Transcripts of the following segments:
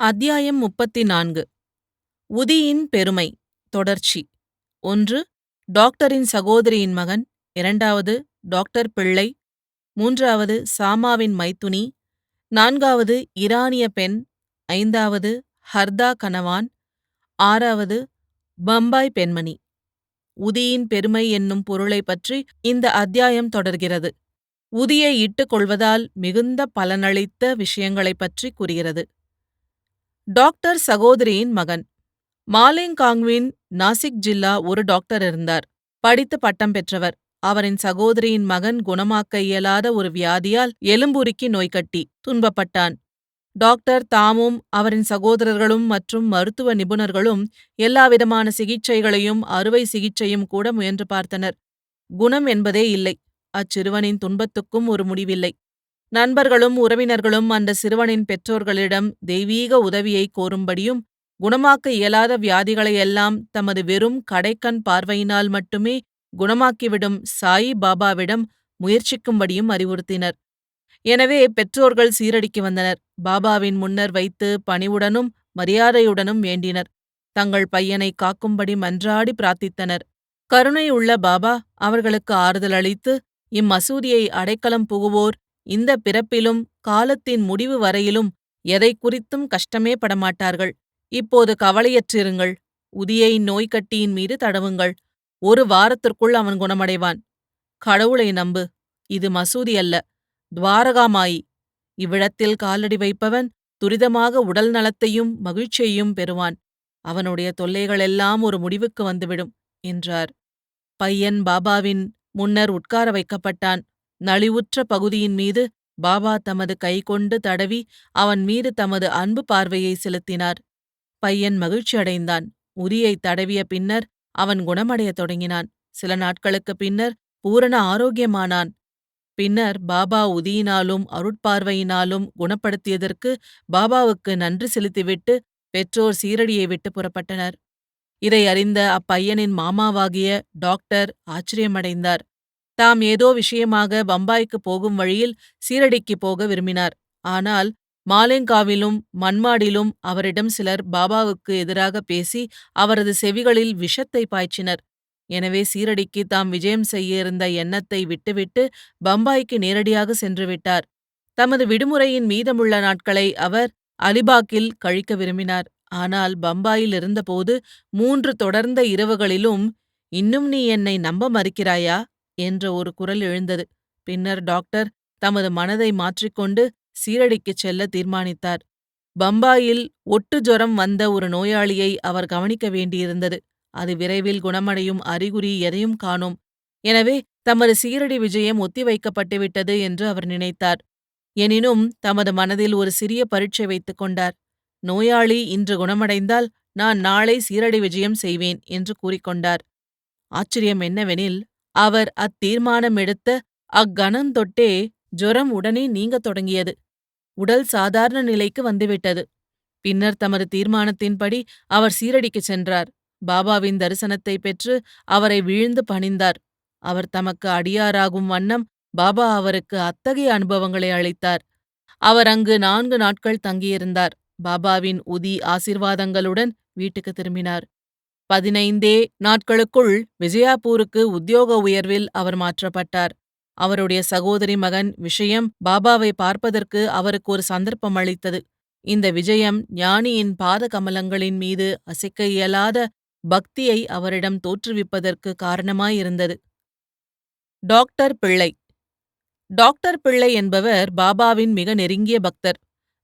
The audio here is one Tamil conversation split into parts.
அத்தியாயம் முப்பத்தி நான்கு உதியின் பெருமை தொடர்ச்சி. ஒன்று டாக்டரின் சகோதரியின் மகன். இரண்டாவது டாக்டர் பிள்ளை. மூன்றாவது சாமாவின் மைத்துனி. நான்காவது இரானிய பெண். ஐந்தாவது ஹர்தா கனவான் ஆறாவது பம்பாய் பெண்மணி. உதியின் பெருமை என்னும் பொருளைப் பற்றி இந்த அத்தியாயம் தொடர்கிறது. உதியை இட்டுக் கொள்வதால் மிகுந்த பலனளித்த விஷயங்களைப் பற்றி கூறுகிறது. டாக்டர் சகோதரியின் மகன். மாலேங்காங்வின் நாசிக் ஜில்லா ஒரு டாக்டர் இருந்தார். படித்து பட்டம் பெற்றவர். அவரின் சகோதரியின் மகன் குணமாக்க இயலாத ஒரு வியாதியால் எலும்புருக்கி நோய்கட்டி துன்பப்பட்டான். டாக்டர் தாமும் அவரின் சகோதரர்களும் மற்றும் மருத்துவ நிபுணர்களும் எல்லாவிதமான சிகிச்சைகளையும் அறுவை சிகிச்சையும் கூட முயன்று பார்த்தனர். குணம் என்பதே இல்லை. அச்சிறுவனின் துன்பத்துக்கும் ஒரு முடிவில்லை. நண்பர்களும் உறவினர்களும் அந்த சிறுவனின் பெற்றோர்களிடம் தெய்வீக உதவியை கோரும்படியும் குணமாக்க இயலாத வியாதிகளையெல்லாம் தமது வெறும் கடைக்கண் பார்வையினால் மட்டுமே குணமாக்கிவிடும் சாயி பாபாவிடம் முயற்சிக்கும்படியும் அறிவுறுத்தினர். எனவே பெற்றோர்கள் சீரடிக்கு வந்தனர். பாபாவின் முன்னர் வைத்து பணிவுடனும் மரியாதையுடனும் வேண்டினர். தங்கள் பையனை காக்கும்படி மன்றாடி பிரார்த்தித்தனர். கருணை உள்ள பாபா அவர்களுக்கு ஆறுதல் அளித்து இம்மசூதியை அடைக்கலம் புகுவோர் இந்த பிறப்பிலும் காலத்தின் முடிவு வரையிலும் எதை குறித்தும் கஷ்டமே படமாட்டார்கள். இப்போது கவலையற்றிருங்கள். உதியை நோய்க்கட்டியின் மீது தடவுங்கள். ஒரு வாரத்திற்குள் அவன் குணமடைவான். கடவுளை நம்பு. இது மசூதி அல்ல துவாரகாமாயி. இவ்விடத்தில் காலடி வைப்பவன் துரிதமாக உடல் நலத்தையும் மகிழ்ச்சியையும் பெறுவான். அவனுடைய தொல்லைகளெல்லாம் ஒரு முடிவுக்கு வந்துவிடும் என்றார். பையன் பாபாவின் முன்னர் உட்கார வைக்கப்பட்டான். நலிவுற்ற பகுதியின் மீது பாபா தமது கைகொண்டு தடவி அவன் மீது தமது அன்பு பார்வையை செலுத்தினார். பையன் மகிழ்ச்சியடைந்தான் உரியை தடவிய பின்னர் அவன் குணமடையத் தொடங்கினான். சில நாட்களுக்குப் பின்னர் பூரண ஆரோக்கியமானான். பின்னர் பாபா உதியினாலும் அருட்பார்வையினாலும் குணப்படுத்தியதற்கு பாபாவுக்கு நன்றி செலுத்திவிட்டு பெற்றோர் சீரடியை விட்டு புறப்பட்டனர். இதை அறிந்த அப்பையனின் மாமாவாகிய டாக்டர் ஆச்சரியமடைந்தார். தாம் ஏதோ விஷயமாக பம்பாய்க்கு போகும் வழியில் சீரடிக்கு போக விரும்பினார். ஆனால் மாலேங்காவிலும் மன்மாடிலும் அவரிடம் சிலர் பாபாவுக்கு எதிராக பேசி அவரது செவிகளில் விஷத்தை பாய்ச்சினர். எனவே சீரடிக்கு தாம் விஜயம் செய்ய இருந்த எண்ணத்தை விட்டுவிட்டு பம்பாய்க்கு நேரடியாக சென்று விட்டார். தமது விடுமுறையின் மீதமுள்ள நாட்களை அவர் அலிபாக்கில் கழிக்க விரும்பினார். ஆனால் பம்பாயில் இருந்தபோது மூன்று தொடர்ந்த இரவுகளிலும் இன்னும் நீ என்னை நம்ப மறுக்கிறாயா? என்ற ஒரு குரல் எழுந்தது. பின்னர் டாக்டர் தமது மனதை மாற்றிக்கொண்டு சீரடிக்குச் செல்ல தீர்மானித்தார். பம்பாயில் ஒட்டு ஜுரம் வந்த ஒரு நோயாளியை அவர் கவனிக்க வேண்டியிருந்தது. அது விரைவில் குணமடையும் அறிகுறி எதையும் காணோம். எனவே தமது சீரடி விஜயம் ஒத்திவைக்கப்பட்டுவிட்டது என்று அவர் நினைத்தார். எனினும் தமது மனதில் ஒரு சிறிய பரீட்சை வைத்துக் கொண்டார். நோயாளி இன்று குணமடைந்தால் நான் நாளை சீரடி விஜயம் செய்வேன் என்று கூறிக்கொண்டார் ஆச்சரியம் என்னவெனில் அவர் அத்தீர்மானம் எடுத்த அக்கணந்தொட்டே ஜுரம் உடனே நீங்கத் தொடங்கியது. உடல் சாதாரண நிலைக்கு வந்துவிட்டது. பின்னர் தமது தீர்மானத்தின்படி அவர் சீரடிக்குச் சென்றார். பாபாவின் தரிசனத்தை பெற்று அவரை வீழ்ந்து பணிந்தார். அவர் தமக்கு அடியாராகும் வண்ணம் பாபா அவருக்கு அத்தகைய அனுபவங்களை அளித்தார். அவர் அங்கு நான்கு நாட்கள் தங்கியிருந்தார். பாபாவின் உதி ஆசிர்வாதங்களுடன் வீட்டுக்கு திரும்பினார். பதினைந்தே நாட்களுக்குள் விஜயாபூருக்கு உத்தியோக உயர்வில் அவர் மாற்றப்பட்டார். அவருடைய சகோதரி மகன் விஷயம் பாபாவை பார்ப்பதற்கு அவருக்கு ஒரு சந்தர்ப்பம் அளித்தது. இந்த விஜயம் ஞானியின் பாத கமலங்களின் மீது அசைக்க இயலாத பக்தியை அவரிடம் தோற்றுவிப்பதற்கு காரணமாயிருந்தது. டாக்டர் பிள்ளை. டாக்டர் பிள்ளை என்பவர் பாபாவின் மிக நெருங்கிய பக்தர்.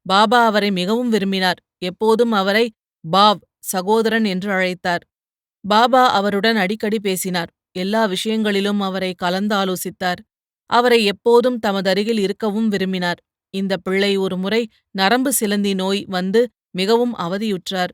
பாபா அவரை மிகவும் விரும்பினார். எப்போதும் அவரை பாவ் சகோதரன் என்று அழைத்தார். பாபா அவருடன் அடிக்கடி பேசினார். எல்லா விஷயங்களிலும் அவரை கலந்தாலோசித்தார். அவரை எப்போதும் தமதருகில் இருக்கவும் விரும்பினார். இந்த பிள்ளை ஒரு முறை நரம்பு சிலந்தி நோய் வந்து மிகவும் அவதியுற்றார்.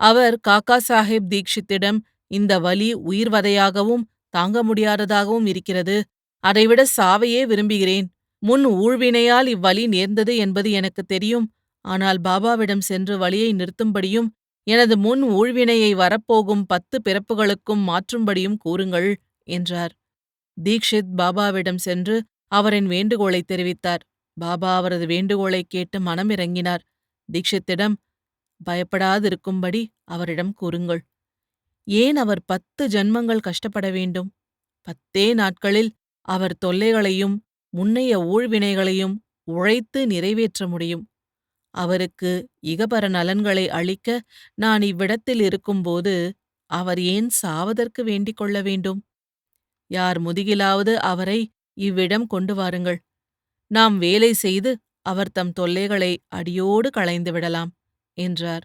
அவர் காக்கா சாஹேப் தீக்ஷித்திடம் இந்த வலி உயிர்வதையாகவும் தாங்க முடியாததாகவும் இருக்கிறது. அதைவிட சாவையே விரும்புகிறேன். முன் ஊழ்வினையால் இவ்வலி நேர்ந்தது என்பது எனக்கு தெரியும். ஆனால் பாபாவிடம் சென்று வழியை நிறுத்தும்படியும் எனது முன் ஊழ்வினையை வரப்போகும் பத்து பிறப்புகளுக்கும் மாற்றும்படியும் கூறுங்கள் என்றார். தீக்ஷித் பாபாவிடம் சென்று அவரின் வேண்டுகோளை தெரிவித்தார். பாபா அவரது வேண்டுகோளை கேட்டு மனமிறங்கினார் தீக்ஷித்திடம் பயப்படாதிருக்கும்படி அவரிடம் கூறுங்கள். ஏன் அவர் பத்து ஜன்மங்கள் கஷ்டப்பட வேண்டும்? பத்தே நாட்களில் அவர் தொல்லைகளையும் முன்னைய ஊழ்வினைகளையும் உழைத்து நிறைவேற்ற முடியும். அவருக்கு இகபர நலன்களை அளிக்க நான் இவ்விடத்தில் இருக்கும்போது அவர் ஏன் சாவதற்கு வேண்டிக் கொள்ள வேண்டும்? யார் முதுகிலாவது அவரை இவ்விடம் கொண்டு வாருங்கள். நாம் வேலை செய்து அவர் தம் தொல்லைகளை அடியோடு களைந்து விடலாம் என்றார்.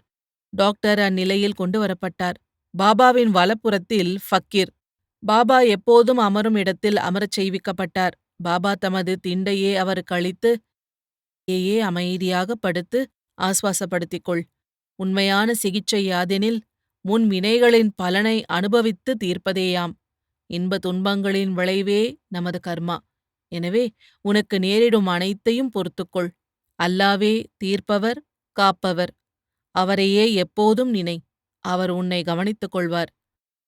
டாக்டர் அந்நிலையில் கொண்டு வரப்பட்டார். பாபாவின் வலப்புறத்தில் ஃபக்கீர். பாபா எப்போதும் அமரும் இடத்தில் அமரச் செய்விக்கப்பட்டார். பாபா தமது திண்டையே அவருக்கு அளித்து ஏயே அமைதியாக படுத்து ஆஸ்வாசப்படுத்திக் கொள் உண்மையான சிகிச்சை யாதெனில் முன் வினைகளின் பலனை அனுபவித்து தீர்ப்பதேயாம். இன்ப துன்பங்களின் விளைவே நமது கர்மா. எனவே உனக்கு நேரிடும் அனைத்தையும் பொறுத்துக்கொள். அல்லாவே தீர்ப்பவர் காப்பவர். அவரையே எப்போதும் நினை. அவர் உன்னை கவனித்துக் கொள்வார்.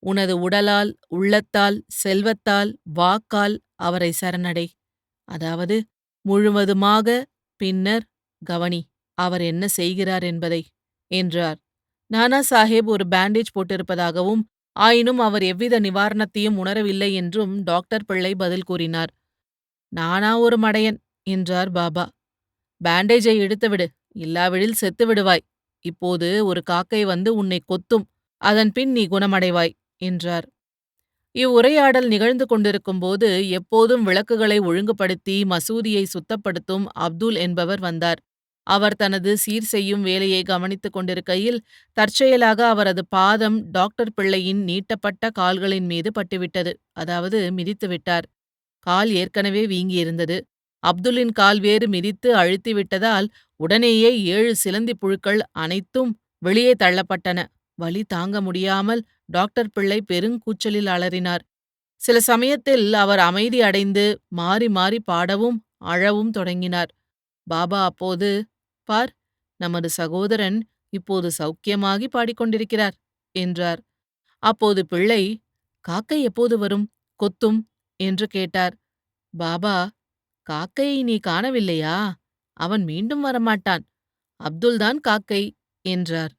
உனது உடலால் உள்ளத்தால் செல்வத்தால் வாக்கால் அவரை சரணடை. அதாவது முழுவதுமாக பின்னர் கவனி அவர் என்ன செய்கிறார் என்பதை என்றார். நானா சாஹேப் ஒரு பேண்டேஜ் போட்டிருப்பதாகவும் ஆயினும் அவர் எவ்வித நிவாரணத்தையும் உணரவில்லை என்றும் டாக்டர் பிள்ளை பதில் கூறினார். நானா ஒரு மடையன் என்றார் பாபா. பேண்டேஜை எடுத்துவிடு இல்லாவிடில் செத்து விடுவாய் இப்போது ஒரு காக்கை வந்து உன்னை கொத்தும் அதன் பின் நீ குணமடைவாய் என்றார். இவ்வுரையாடல் நிகழ்ந்து கொண்டிருக்கும்போது எப்போதும் விளக்குகளை ஒழுங்குபடுத்தி மசூதியை சுத்தப்படுத்தும் அப்துல் என்பவர் வந்தார். அவர் தனது சீர் செய்யும் வேலையை கவனித்துக் கொண்டிருக்கையில் தற்செயலாக அவரது பாதம் டாக்டர் பிள்ளையின் நீட்டப்பட்ட கால்களின் மீது பட்டுவிட்டது. அதாவது மிதித்து விட்டார். கால் ஏற்கனவே வீங்கியிருந்தது. அப்துல்லின் கால் வேறு மிதித்து அழுத்திவிட்டதால் உடனேயே ஏழு சிலந்தி புழுக்கள் அனைத்தும் வெளியே தள்ளப்பட்டன. வலி தாங்க முடியாமல் டாக்டர் பிள்ளை பெருங்கூச்சலில் அலறினார் சில சமயத்தில் அவர் அமைதி அடைந்து மாறி மாறி பாடவும் அழவும் தொடங்கினார். பாபா அப்போது பார் நமது சகோதரன் இப்போது சௌக்கியமாகி பாடிக்கொண்டிருக்கிறார் என்றார். அப்போது பிள்ளை காக்கை எப்போது வரும்? கொத்தும்? என்று கேட்டார். பாபா காக்கையை நீ காணவில்லையா? அவன் மீண்டும் வரமாட்டான். அப்துல்தான் காக்கை என்றார்.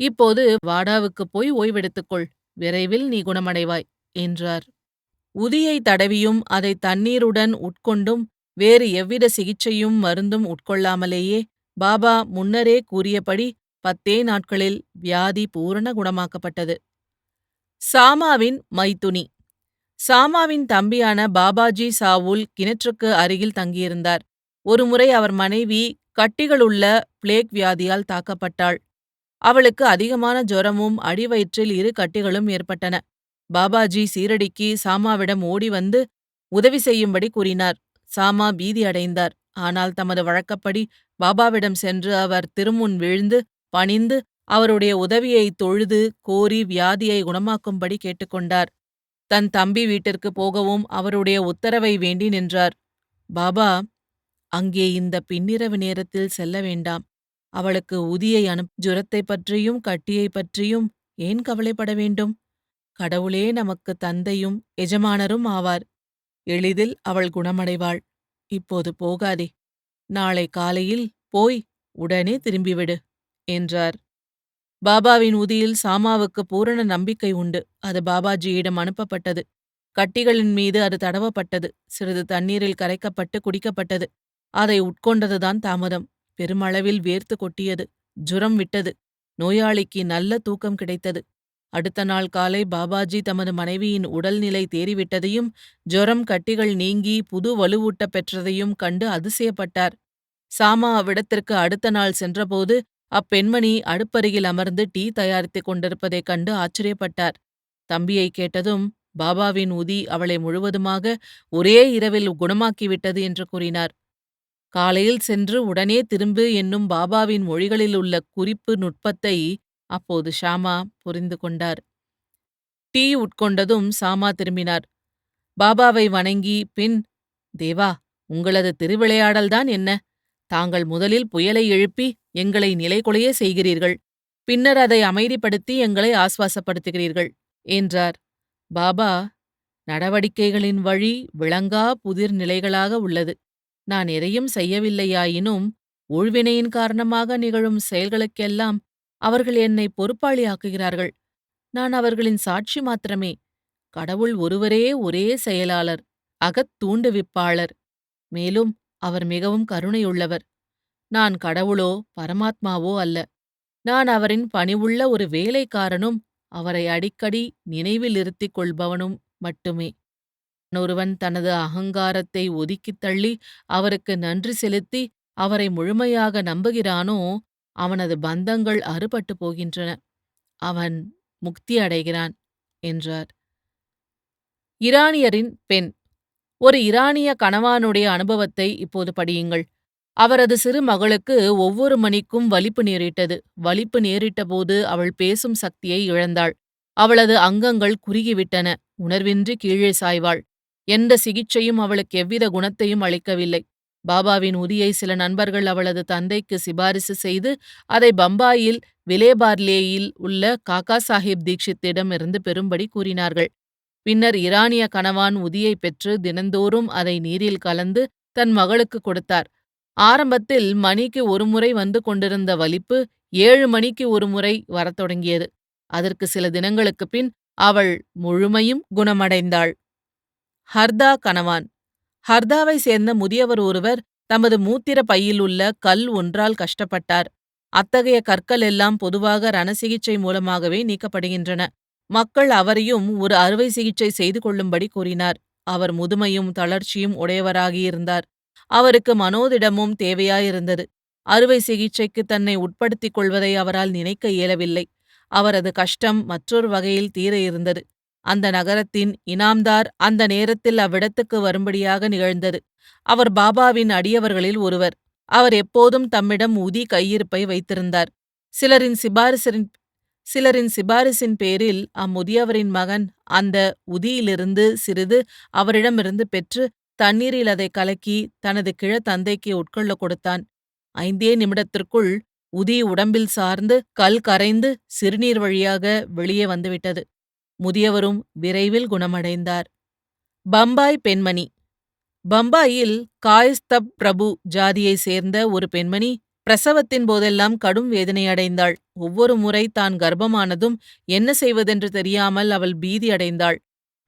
இப்போது வாடாவுக்குப் போய் ஓய்வெடுத்துக்கொள். விரைவில் நீ குணமடைவாய் என்றார். உதியை தடவியும் அதை தண்ணீருடன் உட்கொண்டும் வேறு எவ்வித சிகிச்சையும் மருந்தும் உட்கொள்ளாமலேயே பாபா முன்னரே கூறியபடி பத்தே நாட்களில் வியாதி பூரண குணமாக்கப்பட்டது. சாமாவின் மைத்துனி. சாமாவின் தம்பியான பாபாஜி சாவுல் கிணற்றுக்கு அருகில் தங்கியிருந்தார். ஒருமுறை அவர் மனைவி கட்டிகளுள்ள பிளேக் வியாதியால் தாக்கப்பட்டாள். அவளுக்கு அதிகமான ஜுரமும் அடிவயிற்றில் இரு கட்டிகளும் ஏற்பட்டன. பாபாஜி சீரடிக்கு சாமாவிடம் ஓடி வந்து உதவி செய்யும்படி கூறினார். சாமா பீதி அடைந்தார். ஆனால் தமது வழக்கப்படி பாபாவிடம் சென்று அவர் திருமுன் விழுந்து பணிந்து அவருடைய உதவியை தொழுது கோரி வியாதியை குணமாக்கும்படி கேட்டுக்கொண்டார். தன் தம்பி வீட்டிற்கு போகவும் அவருடைய உத்தரவை வேண்டி நின்றார். பாபா அங்கே இந்த பின்னிரவு நேரத்தில் செல்ல வேண்டாம். அவளுக்கு உதியை அனுப் ஜுரத்தை பற்றியும் கட்டியை பற்றியும் ஏன் கவலைப்பட வேண்டும்? கடவுளே நமக்கு தந்தையும் எஜமானரும் ஆவார். எளிதில் அவள் குணமடைவாள். இப்போது போகாதே. நாளை காலையில் போய் உடனே திரும்பிவிடு என்றார். பாபாவின் உதியில் சாமாவுக்கு பூரண நம்பிக்கை உண்டு. அது பாபாஜியிடம் அனுப்பப்பட்டது. கட்டிகளின் மீது அது தடவப்பட்டது. சிறிது தண்ணீரில் கரைக்கப்பட்டு குடிக்கப்பட்டது. அதை உட்கொண்டதுதான் தாமதம். பெருமளவில் வேர்த்து கொட்டியது. ஜுரம் விட்டது. நோயாளிக்கு நல்ல தூக்கம் கிடைத்தது. அடுத்த நாள் காலை பாபாஜி தமது மனைவியின் உடல்நிலை தேறிவிட்டதையும் ஜுரம் கட்டிகள் நீங்கி புது வலுவூட்ட பெற்றதையும் கண்டு அதிசயப்பட்டார். சாமா அவ்விடத்திற்கு அடுத்த நாள் சென்றபோது அப்பெண்மணி அடுப்பருகில் அமர்ந்து டீ தயாரித்துக் கொண்டிருப்பதைக் கண்டு ஆச்சரியப்பட்டார். தம்பியை கேட்டதும் பாபாவின் உதி அவளை முழுவதுமாக ஒரே இரவில் குணமாக்கிவிட்டது என்று கூறினார். காலையில் சென்று உடனே திரும்பு என்னும் பாபாவின் மொழிகளில் உள்ள குறிப்பு நுட்பத்தை அப்போது ஷாமா புரிந்து கொண்டார். டீ உட்கொண்டதும் சாமா திரும்பினார். பாபாவை வணங்கி பின் தேவா உங்களது திருவிளையாடல்தான் என்ன? தாங்கள் முதலில் புயலை எழுப்பி எங்களை நிலைகுலைய செய்கிறீர்கள். பின்னர் அதை அமைதிப்படுத்தி எங்களை ஆஸ்வாசப்படுத்துகிறீர்கள் என்றார். பாபா நடவடிக்கைகளின் வழி விளங்கா புதிர் நிலைகளாக உள்ளது. நான் எதையும் செய்யவில்லையாயினும் ஊழ்வினையின் காரணமாக நிகழும் செயல்களுக்கெல்லாம் அவர்கள் என்னை பொறுப்பாளியாக்குகிறார்கள். நான் அவர்களின் சாட்சி மாத்திரமே. கடவுள் ஒருவரே ஒரே செயலாளர் அகத் தூண்டுவிப்பாளர். மேலும் அவர் மிகவும் கருணையுள்ளவர். நான் கடவுளோ பரமாத்மாவோ அல்ல. நான் அவரின் பணிவுள்ள ஒரு வேலைக்காரனும் அவரை அடிக்கடி நினைவில் இருத்திக் கொள்பவனும் மட்டுமே. ஒருவன் தனது அகங்காரத்தை ஒதுக்கித் தள்ளி அவருக்கு நன்றி செலுத்தி அவரை முழுமையாக நம்புகிறானோ அவனது பந்தங்கள் அறுபட்டு போகின்றன. அவன் முக்தி அடைகிறான் என்றார். இராணியரின் பெண். ஒரு இராணிய கணவானுடைய அனுபவத்தை இப்போது படியுங்கள். அவரது சிறு மகளுக்கு ஒவ்வொரு மணிக்கும் வலிப்பு நேரிட்டது. வலிப்பு நேரிட்டபோது அவள் பேசும் சக்தியை இழந்தாள். அவளது அங்கங்கள் குறுகிவிட்டன. உணர்வின்றி கீழே சாய்வாள். எந்த சிகிச்சையும் அவளுக்கு எவ்வித குணத்தையும் அளிக்கவில்லை. பாபாவின் உதியை சில நண்பர்கள் அவளது தந்தைக்கு சிபாரிசு செய்து அதை பம்பாயில் விலேபார்லேயில் உள்ள காக்கா சாஹிப் தீக்ஷித்திடமிருந்து பெறும்படி கூறினார்கள். பின்னர் இரானிய கணவான் உதியை பெற்று தினந்தோறும் அதை நீரில் கலந்து தன் மகளுக்கு கொடுத்தார். ஆரம்பத்தில் மணிக்கு ஒருமுறை வந்து கொண்டிருந்த வலிப்பு ஏழு மணிக்கு ஒருமுறை வரத் தொடங்கியது. அதற்கு சில தினங்களுக்குப் பின் அவள் முழுமையும் குணமடைந்தாள். ஹர்தா கனவான் ஹர்தாவை சேர்ந்த முதியவர் ஒருவர் தமது மூத்திர பையில் உள்ள கல் ஒன்றால் கஷ்டப்பட்டார். அத்தகைய கற்கள் எல்லாம் பொதுவாக ரண சிகிச்சை மூலமாகவே நீக்கப்படுகின்றன. மக்கள் அவரையும் ஒரு அறுவை சிகிச்சை செய்து கொள்ளும்படி கூறினார். அவர் முதுமையும் தளர்ச்சியும் உடையவராகியிருந்தார். அவருக்கு மனோதிடமும் தேவையாயிருந்தது. அறுவை சிகிச்சைக்கு தன்னை உட்படுத்திக் கொள்வதை அவரால் நினைக்க இயலவில்லை. அவரது கஷ்டம் மற்றொரு வகையில் தீர இருந்தது. அந்த நகரத்தின் இனாம்தார் அந்த நேரத்தில் அவ்விடத்துக்கு வரும்படியாக நிகழ்ந்தது. அவர் பாபாவின் அடியவர்களில் ஒருவர். அவர் எப்போதும் தம்மிடம் உதி கையிருப்பை வைத்திருந்தார். சிலரின் சிபாரிசின் சிலரின் சிபாரிசின் பேரில் அம்முதியவரின் மகன் அந்த உதியிலிருந்து சிறிது அவரிடமிருந்து பெற்று தண்ணீரில் அதை கலக்கி தனது கிழத்தந்தைக்கு உட்கொள்ள கொடுத்தான். ஐந்தே நிமிடத்திற்குள் உதி உடம்பில் சார்ந்து கல் கரைந்து சிறுநீர் வழியாக வெளியே வந்துவிட்டது. முதியவரும் விரைவில் குணமடைந்தார். பம்பாய் பெண்மணி. பம்பாயில் காயஸ்தப் பிரபு ஜாதியைச் சேர்ந்த ஒரு பெண்மணி பிரசவத்தின் போதெல்லாம் கடும் வேதனையடைந்தாள். ஒவ்வொரு முறை தான் கர்ப்பமானதும் என்ன செய்வதென்று தெரியாமல் அவள் பீதி அடைந்தாள்.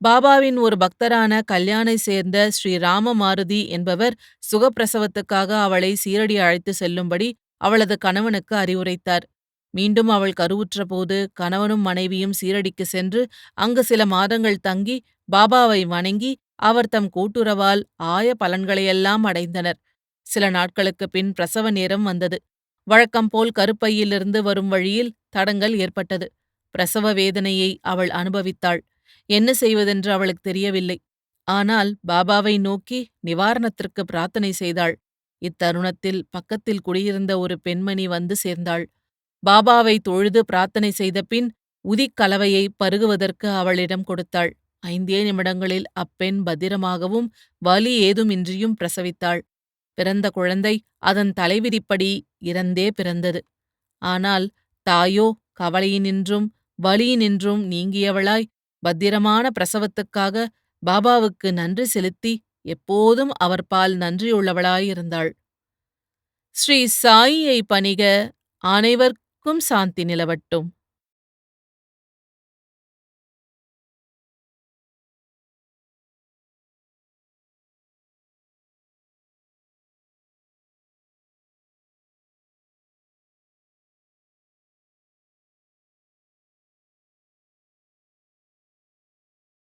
பாபாவின் ஒரு பக்தரான கல்யாணை சேர்ந்த ஸ்ரீ ராமமாருதி என்பவர் சுகப்பிரசவத்துக்காக அவளை சீரடி அழைத்து செல்லும்படி அவளது கணவனுக்கு அறிவுரைத்தார். மீண்டும் அவள் கருவுற்றபோது கணவனும் மனைவியும் சீரடிக்கு சென்று அங்கு சில மாதங்கள் தங்கி பாபாவை வணங்கி அவர் தம் கூட்டுறவால் ஆய பலன்களையெல்லாம் அடைந்தனர். சில நாட்களுக்குப் பின் பிரசவ நேரம் வந்தது. வழக்கம் போல் கருப்பையிலிருந்து வரும் வழியில் தடங்கல் ஏற்பட்டது. பிரசவ வேதனையை அவள் அனுபவித்தாள். என்ன செய்வதென்று அவளுக்கு தெரியவில்லை. ஆனால் பாபாவை நோக்கி நிவாரணத்திற்கு பிரார்த்தனை செய்தாள். இத்தருணத்தில் பக்கத்தில் குடியிருந்த ஒரு பெண்மணி வந்து சேர்ந்தாள். பாபாவை தொழுது பிரார்த்தனை செய்த பின் உதிக்கலவையை பருகுவதற்கு அவளிடம் கொடுத்தாள். ஐந்தே நிமிடங்களில் அப்பெண் பத்திரமாகவும் வலி ஏதுமின்றியும் பிரசவித்தாள். பிறந்த குழந்தை அதன் தலைவிதிப்படி இறந்தே பிறந்தது. ஆனால் தாயோ கவலையினின்றும் வலியினின்றும் நீங்கியவளாய் பத்திரமான பிரசவத்துக்காக பாபாவுக்கு நன்றி செலுத்தி எப்போதும் அவர் பால் நன்றியுள்ளவளாயிருந்தாள். ஸ்ரீ சாயியை பணிக அனைவர்க்கும் சாந்தி நிலவட்டும்.